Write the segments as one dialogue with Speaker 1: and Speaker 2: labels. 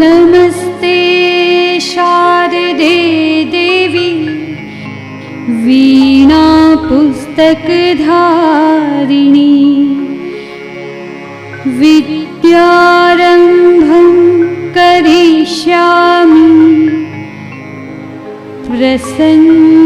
Speaker 1: नमस्ते शारदे देवी। वीणापुस्तकधारिणी विद्यारम्भं करिष्यामि। प्रसन्ना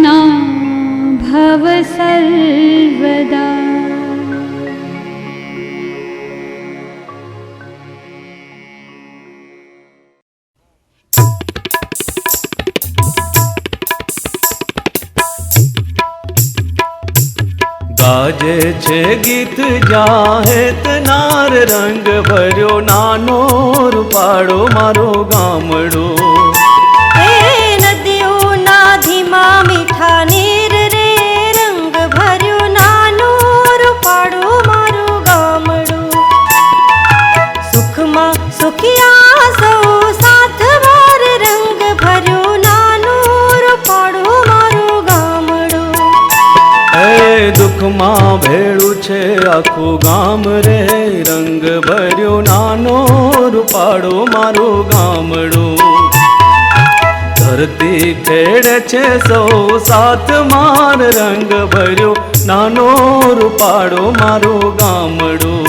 Speaker 2: ગાજે છે ગીત જાહેત નાર રંગ ભર્યો નાનો રૂપાળો મારો ગામડો. દુઃખમાં ભેળું છે આખું ગામ રે. રંગ ભર્યો નાનો રૂપાડો મારો ગામડું. ધરતી ખેડે છે સૌ સાથ માર. રંગ ભર્યો નાનો રૂપાડો મારો ગામડો.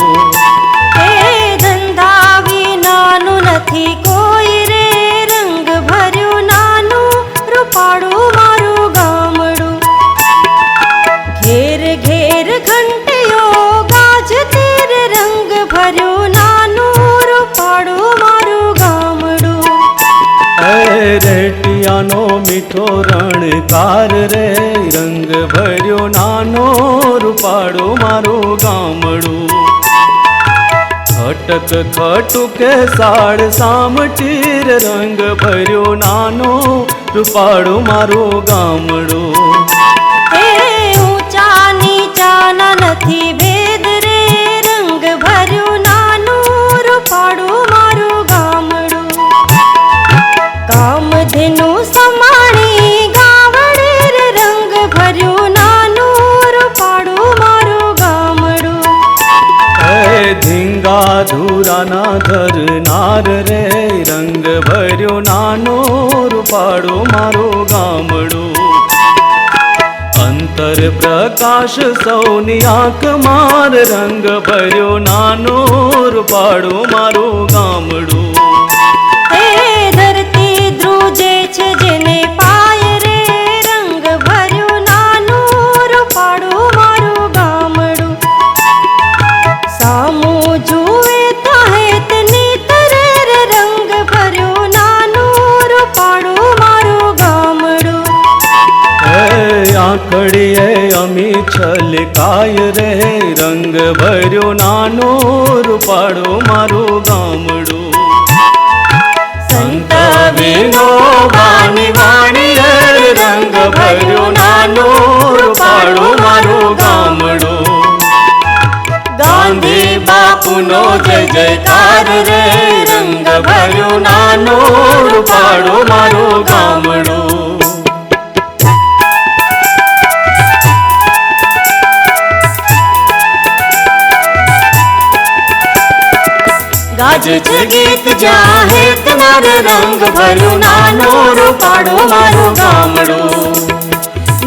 Speaker 3: રંગ ભર્યો નાનો રૂપાડો મારો ગામડું.
Speaker 2: ખટક ખટુકે સાડ સામટીર રંગ ભર્યો નાનો રૂપાડો મારો ગામડું.
Speaker 3: ઊંચા નથી
Speaker 2: ધરનાર રે રંગ ભર્યો નાનો રૂપાડો મારો ગામડો અંતર પ્રકાશ સૌની આંખ માર રંગ ભર્યો નાનો રૂપાડો મારો ગામડો આંકડીએ અમી છલકાય રે, રંગ ભર્યો નાનો રૂપાડો મારું ગામડું. સંત વિનો વાણી વાણી રે રંગ ભર્યો નાનો રૂપાડો મારું ગામડું. ગાંધી બાપુનો જય જયકાર રે, રંગ ભર્યો નાનો રૂપાડો મારું ગામડો.
Speaker 3: ગાજે છે ગીત જાહે તમાર રંગ ભર્યું નાનો રૂપાળો મારું ગામડું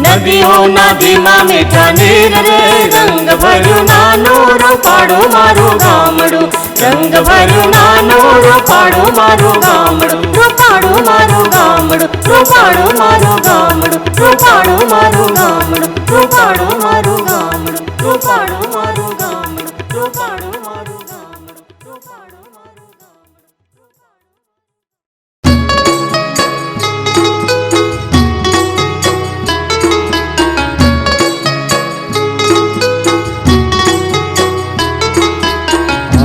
Speaker 3: નદીઓના ધીમા મીઠા નીર રે રંગ ભર્યું નાનો રૂપાળો મારું ગામડું રંગ ભર્યું નાનો રૂપાળો મારું ગામડું રૂપાળું મારું ગામડું રૂપાળું મારું ગામડું રૂપાળું મારું ગામડું રૂપાળું મારું ગામડું રૂપાળું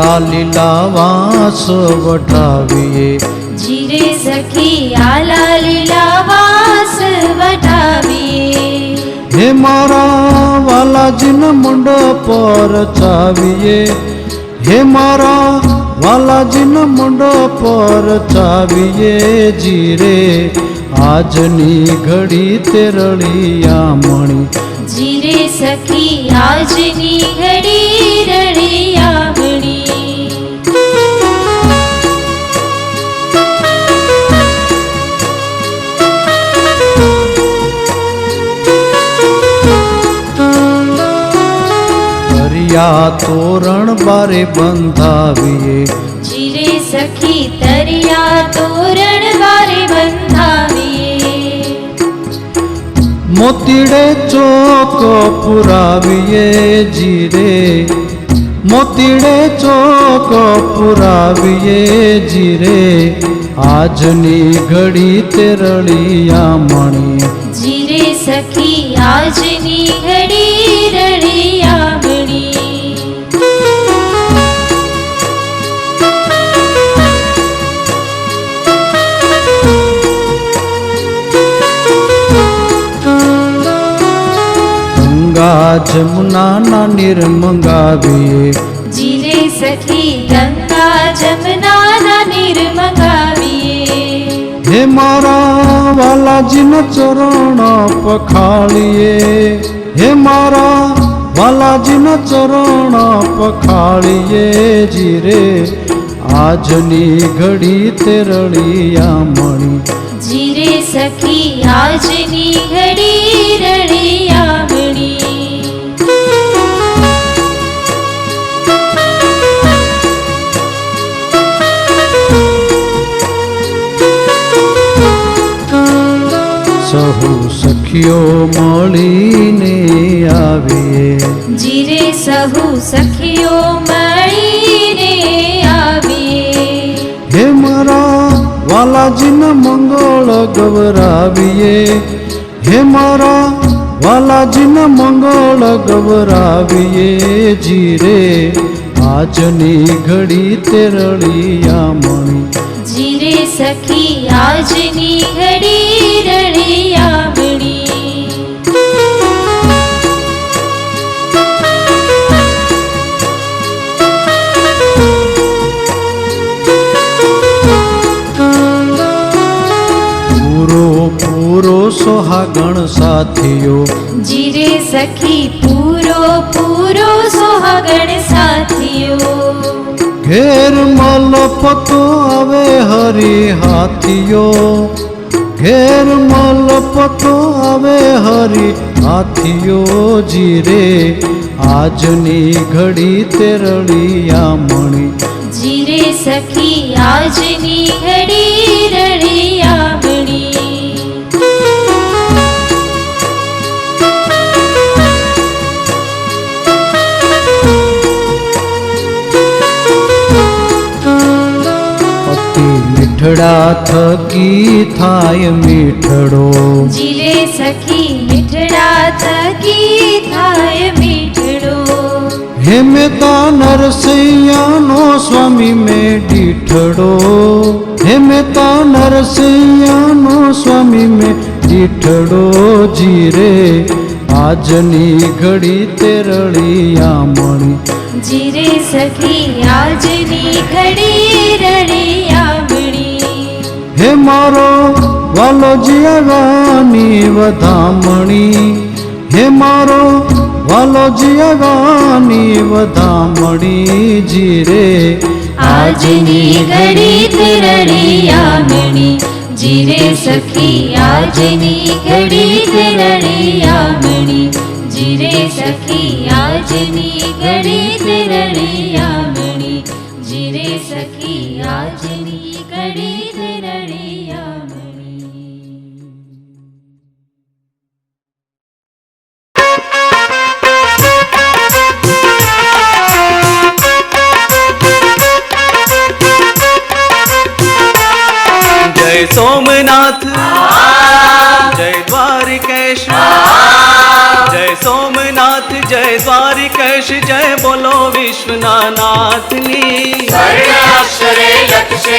Speaker 4: લાલા લીલા વાસ વટાવીએ
Speaker 5: જીરે સખી આલા લીલા વાસ વટાવીએ
Speaker 4: હે મારા વાલાજીના મંડપ પર ચાવીએ હે મારા વાલાજીના મંડપ પર ચાવીએ જીરે આજની ઘડી તેરળિયા મણી.
Speaker 5: જીરે સખી આજની ઘડી
Speaker 4: દરિયા તોરણ બારે બંધાવીએ.
Speaker 5: જીરે સખી તરિયા તોરણ બારે બંધાવીએ.
Speaker 4: મોતીડે ચોક પુરાવીએ. જીરે મોતીડે ચોક પુરાવીએ જીરે. આજની ઘડી તેરળિયા મણી.
Speaker 5: જીરે સખી આજની ઘડી રળિયામણી
Speaker 4: ગંગા જમુનાના નીર મંગાવીએ.
Speaker 5: જીરે સખી ગંગા જમનાના નીર મંગાવીએ.
Speaker 4: હે મારા વાલાજીના ચરણ પખાળીએ. હે મારા વાલાજીના ચરણ પખાળીએ. જીરે આજની ઘડી તેરળિયા મણી
Speaker 5: જીરે સખી આજની ઘડી
Speaker 4: સખીઓ મળીને આવીએ.
Speaker 5: જીરે સહુ સખીઓ મળીને આવીએ.
Speaker 4: હે મારા વાલાજીના મંગળ ગવરાવીએ હે મારા વાલાજીના મંગળ ગવરાવીએ જીરે આજની ઘડી તેરળિયા મણી.
Speaker 5: જીરે સખી આજની ઘડી રળિયામણી
Speaker 4: સોહાગણ સાથીઓ.
Speaker 5: જીરે સખી પૂરો પૂરો સોહાગણ સાથીઓ.
Speaker 4: ઘેર મલપતો આવે હરી હાથીઓ ઘેર મલપતો આવે હરી હાથીઓ જીરે આજની ઘડી તેરળિયા મણી.
Speaker 5: જીરે સખી આજની ઘડી રળિયામણી
Speaker 4: અતિ મીઠડા થકી થાય મીઠડો.
Speaker 5: જીલે સખી મીઠડા થકી થાય મીઠડો.
Speaker 4: હે મેતા નરસૈયાનો સ્વામી મે દીઠડો. હે મેતા નરસૈયાનો સ્વામી મે દીઠડો. જીરે આજની ઘડી તેરળિયા મણી
Speaker 5: જીરે સખી આજની ઘડી રળિયામણી
Speaker 4: હે મારો વાલો જીવાની વધામણી. હે મારો વાલો જીવાની વધામણી. જીરે
Speaker 5: આજની ઘડી તેરળિયામણી જીરે સખી, આજની ઘડી તેરળિયામણી જીરે સખી, આજની ઘડી તેરળિયામણી જીરે સખી, આજની
Speaker 6: सोमनाथ। जय द्वारिकेश। जय सोमनाथ जय द्वारिकेश जय बोलो विश्वनाथनी। सर्वाक्षरे लक्ष्य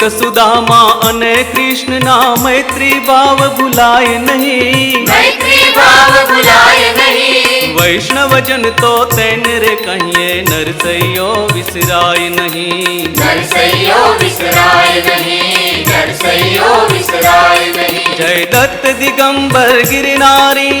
Speaker 2: ભક્ત સુદામા અને કૃષ્ણના મૈત્રી ભાવ ભૂલાય નહીં
Speaker 6: મૈત્રી ભાવ ભુલાય નહીં
Speaker 2: વૈષ્ણવજન તો તેને રે કહીએ નરસૈયો વિસરાય નહીં
Speaker 6: નરસૈયો વિસરાય નહીં નરસૈયો વિસરાય નહીં
Speaker 2: જય દત્ત દિગંબર ગિરનારી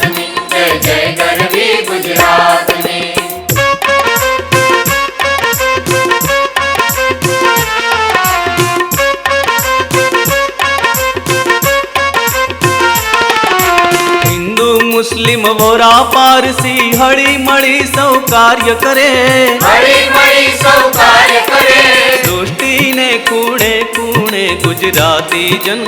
Speaker 6: ગુજરાતની જય જય ગરવી ગુજરાતની
Speaker 2: હિન્દુ મુસ્લિમ વોરા પારસી હળી મળી સૌ કાર્ય કરે
Speaker 6: હળી મળી સૌ કાર્ય કરે
Speaker 2: દૃષ્ટિને ખૂણે ખૂણે ગુજરાતી જન